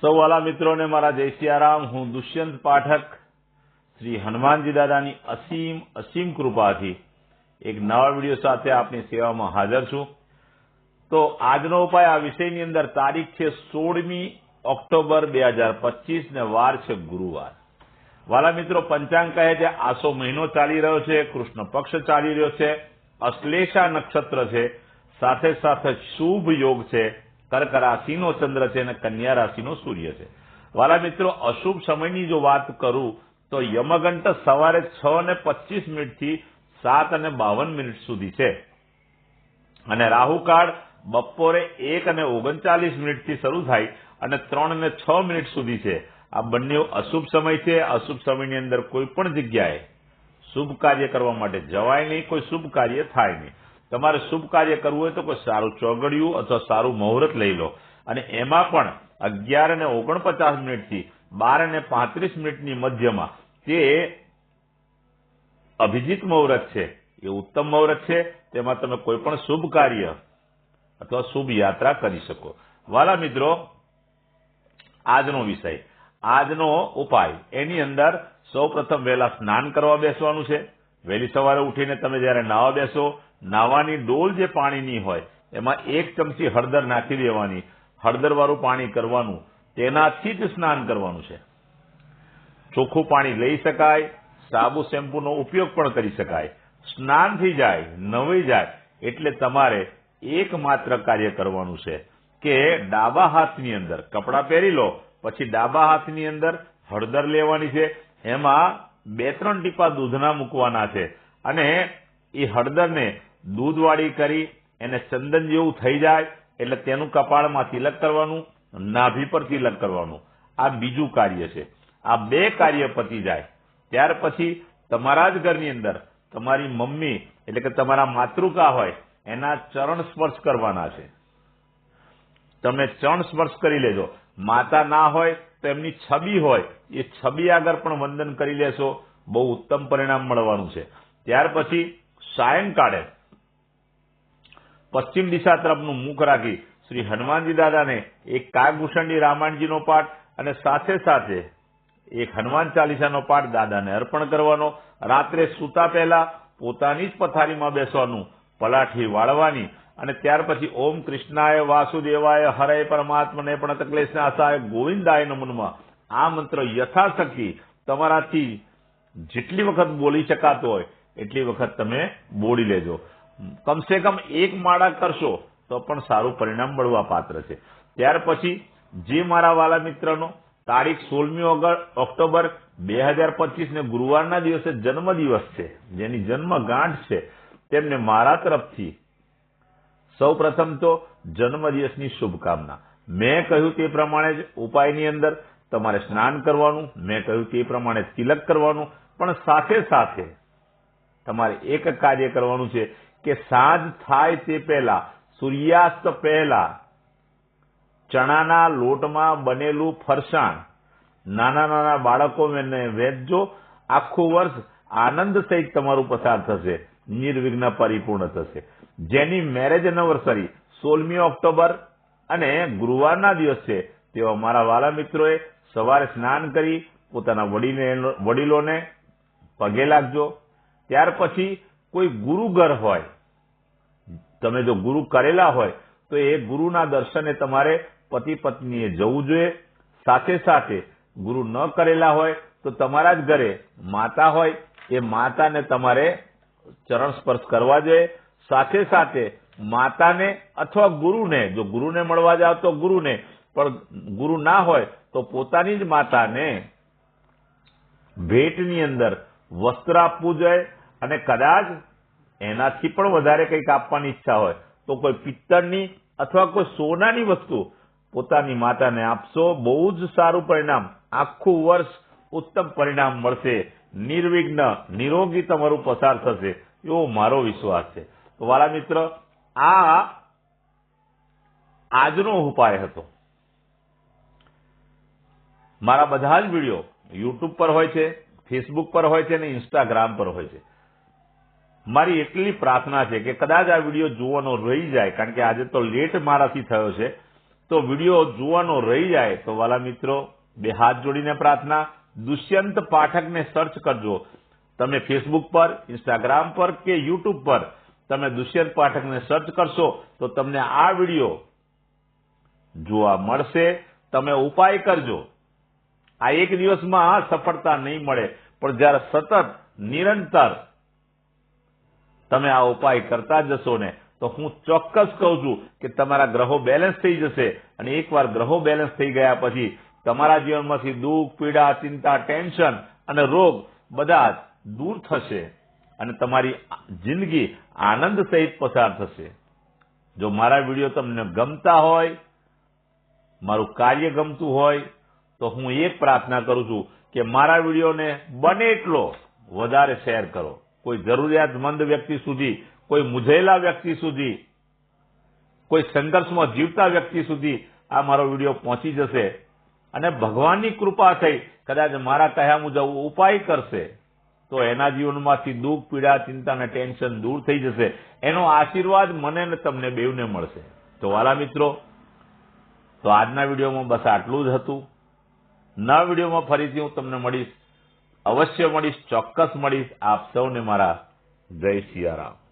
સૌ વાલા મિત્રોને મારા જય સિયારામ હું દુષ્યંત પાઠક શ્રી હનુમાનજી દાદાની અસીમ અસીમ કૃપાથી એક નવા વીડિયો સાથે આપની સેવામાં હાજર છું. તો આજનો ઉપાય આ વિષયની અંદર તારીખ છે સોળમી ઓક્ટોબર બે હજાર પચીસ ને વાર છે ગુરુવાર. વાલા મિત્રો, પંચાંગ કહે છે, આસો મહિનો ચાલી રહ્યો છે, કૃષ્ણ પક્ષ ચાલી રહ્યો છે, અશ્લેષા નક્ષત્ર છે, સાથે સાથે શુભ યોગ છે કર્ક રાશિનો ચંદ્ર છે અને કન્યા રાશિનો સૂર્ય છે. વાલા મિત્રો, અશુભ સમયની જો વાત કરું, તો યમગંટ સવારે છ ને પચીસ મિનિટથી સાત અને બાવન મિનિટ સુધી છે. અને રાહુકાળ બપોરે એક અને ઓગણચાલીસ મિનિટથી શરૂ થાય અને ત્રણ ને છ મિનિટ સુધી છે. આ બંને અશુભ સમય છે. અશુભ સમયની અંદર કોઈ પણ જગ્યાએ શુભ કાર્ય કરવા માટે જવાય નહીં, કોઈ શુભ કાર્ય થાય નહીં. તમારે શુભ કાર્ય કરવું હોય તો કોઈ સારું ચોગડિયું અથવા સારું મુહૂર્ત લઈ લો. અને એમાં પણ અગિયાર અને ઓગણપચાસ મિનિટથી બાર અને પાંત્રીસ મિનિટની મધ્યમાં તે અભિજીત મુહૂર્ત છે, એ ઉત્તમ મુહૂર્ત છે, તેમાં તમે કોઈ પણ શુભ કાર્ય અથવા શુભ યાત્રા કરી શકો. વાલા મિત્રો, આજનો વિષય. આજનો ઉપાય. એની અંદર સૌ પ્રથમ વહેલા સ્નાન કરવા બેસવાનું છે. વહેલી સવારે ઉઠીને તમે જયારે નાવા બેસો નાવાની ડોલ જે પાણીની હોય, એમાં એક ચમચી હળદર નાખી દેવાની. હળદરવાળું પાણી કરવાનું, તેનાથી જ સ્નાન કરવાનું છે. ચોખ્ખું પાણી લઈ શકાય, સાબુ શેમ્પૂનો ઉપયોગ પણ કરી શકાય. સ્નાન થઈ જાય, નવાઈ જાય, એટલે તમારે એકમાત્ર કાર્ય કરવાનું છે કે ડાબા હાથની અંદર કપડાં પહેરી લો, પછી ડાબા હાથની અંદર હળદર લેવાની છે. એમાં બે ત્રણ ટીપા દૂધના મૂકવાના છે. અને એ હળદરને દૂધવાળી કરી એને ચંદન જેવું થઈ જાય એટલે તેનું કપાળમાં તિલક કરવાનું, નાભી પર તિલક કરવાનું. આ બીજું કાર્ય છે. આ બે કાર્ય પતી જાય. ત્યાર પછી તમારા જ ઘરની અંદર તમારી મમ્મી એટલે કે તમારા માતૃકા હોય એના ચરણ સ્પર્શ કરવાના છે. તમે ચરણ સ્પર્શ કરી લેજો. માતા ના હોય તો એમની છબી હોય એ છબી આગળ પણ વંદન કરી લેશો. બહુ ઉત્તમ પરિણામ મળવાનું છે. ત્યાર પછી સાયંકાળે પશ્ચિમ દિશા તરફનું મુખ રાખી શ્રી હનુમાનજી દાદાને એક કાગભૂષણની રામાયણજીનો પાઠ અને સાથે સાથે એક હનુમાન ચાલીસાનો પાઠ દાદાને અર્પણ કરવાનો. રાત્રે સૂતા પહેલા પોતાની જ પથારીમાં બેસવાનું, પલાઠી વાળવાની અને ત્યાર પછી ઓમ કૃષ્ણાય વાસુદેવાય હરે પરમાત્મને પણ તકલેશનાશાય ગોવિંદાય નમનમાં આ મંત્ર યથાશક્તિ તમારાથી જેટલી વખત બોલી શકાતો હોય એટલી વખત તમે બોલી લેજો. કમસે કમ એક માળા કરશો તો પણ સારું પરિણામ મળવા પાત્ર છે. ત્યાર પછી જે મારા વાલા મિત્રનો તારીખ સોળમી ઓક્ટોબર બે હજાર પચીસ ને ગુરુવારના દિવસે જન્મદિવસ છે, જેની જન્મ ગાંઠ છે, તેમને મારા તરફથી સૌ પ્રથમ તો જન્મદિવસની શુભકામના. મેં કહ્યું તે પ્રમાણે જ ઉપાયની અંદર તમારે સ્નાન કરવાનું, મેં કહ્યું તે પ્રમાણે તિલક કરવાનું, પણ સાથે સાથે તમારે એક કાર્ય કરવાનું છે કે સાંજ થાય તે પહેલા, સૂર્યાસ્ત પહેલા, ચણાના લોટમાં બનેલું ફરસાણ, નાના નાના બાળકો વેચજો. આખું વર્ષ આનંદ સહિત તમારું પસાર થશે, નિર્વિઘ્ન પરિપૂર્ણ થશે. જેની મેરેજ એનિવર્સરી સોળમી ઓક્ટોબર અને ગુરુવારના દિવસ છે, તેવા મારા વાલા મિત્રોએ સવારે સ્નાન કરી પોતાના વડીલોને પગે લાગજો. ત્યાર પછી કોઈ ગુરુ ઘર હોય, તમે જો ગુરુ કરેલા હોય, તો એ ગુરુના દર્શને તમારે પતિ પત્નીએ જવું જોઈએ. સાથે સાથે ગુરુ ન કરેલા હોય, તો તમારા જ ઘરે માતા હોય, એ માતાને તમારે ચરણ સ્પર્શ કરવા જોઈએ. સાથે સાથે માતાને અથવા ગુરુને, જો ગુરુને મળવા જાવ તો ગુરુને, પણ ગુરુ ના હોય તો પોતાની જ માતાને ભેટની અંદર વસ્ત્ર આપવું જોઈએ. અને કદાચ એનાથી પણ વધારે કંઈક આપવાની ઈચ્છા હોય, તો કોઈ પિત્તળની અથવા કોઈ સોનાની વસ્તુ પોતાની માતાને આપશો, બહુ જ સારું પરિણામ. આખું વર્ષ ઉત્તમ પરિણામ મળશે. નિર્વિઘ્ન, નિરોગી તમારું પસાર થશે. એવો મારો વિશ્વાસ છે. તો વાલા મિત્ર, આ આજનો ઉપાય હતો. મારા બધા જ વીડિયો યુટ્યુબ પર હોય છે, ફેસબુક પર હોય છે અને ઇન્સ્ટાગ્રામ પર હોય છે. મારી એટલી પ્રાર્થના છે કે કદાચ આ વીડિયો જોવાનો રહી જાય, કારણ કે આજે તો લેટ મારાથી થયો છે, તો વીડિયો જોવાનો રહી જાય, તો વાલા મિત્રો, બે હાથ જોડીને પ્રાર્થના, દુષ્યંત પાઠકને સર્ચ કરજો. તમે ફેસબુક પર ઇન્સ્ટાગ્રામ પર કે યુટ્યુબ પર તમે દુષ્યંત પાઠકને સર્ચ કરશો, તો તમને આ વીડિયો જોવા મળશે. તમે ઉપાય કરજો. આ એક દિવસમાં સફળતા નહીં મળે, પણ જ્યારે સતત નિરંતર તમે આ ઉપાય કરતા જશો ને, તો હું ચોક્કસ કહું છું કે તમારા ગ્રહો બેલેન્સ થઈ જશે. અને એકવાર ગ્રહો બેલેન્સ થઈ ગયા પછી તમારા જીવનમાંથી દુઃખ, પીડા, ચિંતા ટેન્શન અને રોગ બધા દૂર થશે અને તમારી જિંદગી આનંદ સહિત પસાર થશે. જો મારા વીડિયો તમને ગમતા હોય, મારું કાર્ય ગમતું હોય, તો હું એક પ્રાર્થના કરું છું કે મારા વિડીયોને બને એટલો વધારે શેર કરો. કોઈ જરૂરિયાતમંદ વ્યક્તિ સુધી, કોઈ મૂંઝેલા વ્યક્તિ સુધી, કોઈ સંઘર્ષમાં જીવતા વ્યક્તિ સુધી આ મારો વીડિયો પહોંચી જશે. અને ભગવાનની કૃપા થઈ, કદાચ મારા કહ્યા મુજબ ઉપાય કરશે, તો એના જીવનમાંથી દુઃખ, પીડા, ચિંતા અને ટેન્શન દૂર થઈ જશે. એનો આશીર્વાદ મને ને તમને બેવને મળશે. તો વાલા મિત્રો, તો આજના વિડીયોમાં બસ આટલું જ હતું. નવા વિડીયોમાં ફરીથી હું તમને મળીશ. અવશ્ય મળીશ ચોક્કસ મળીશ આપ સૌને મારા જય સિયારામ.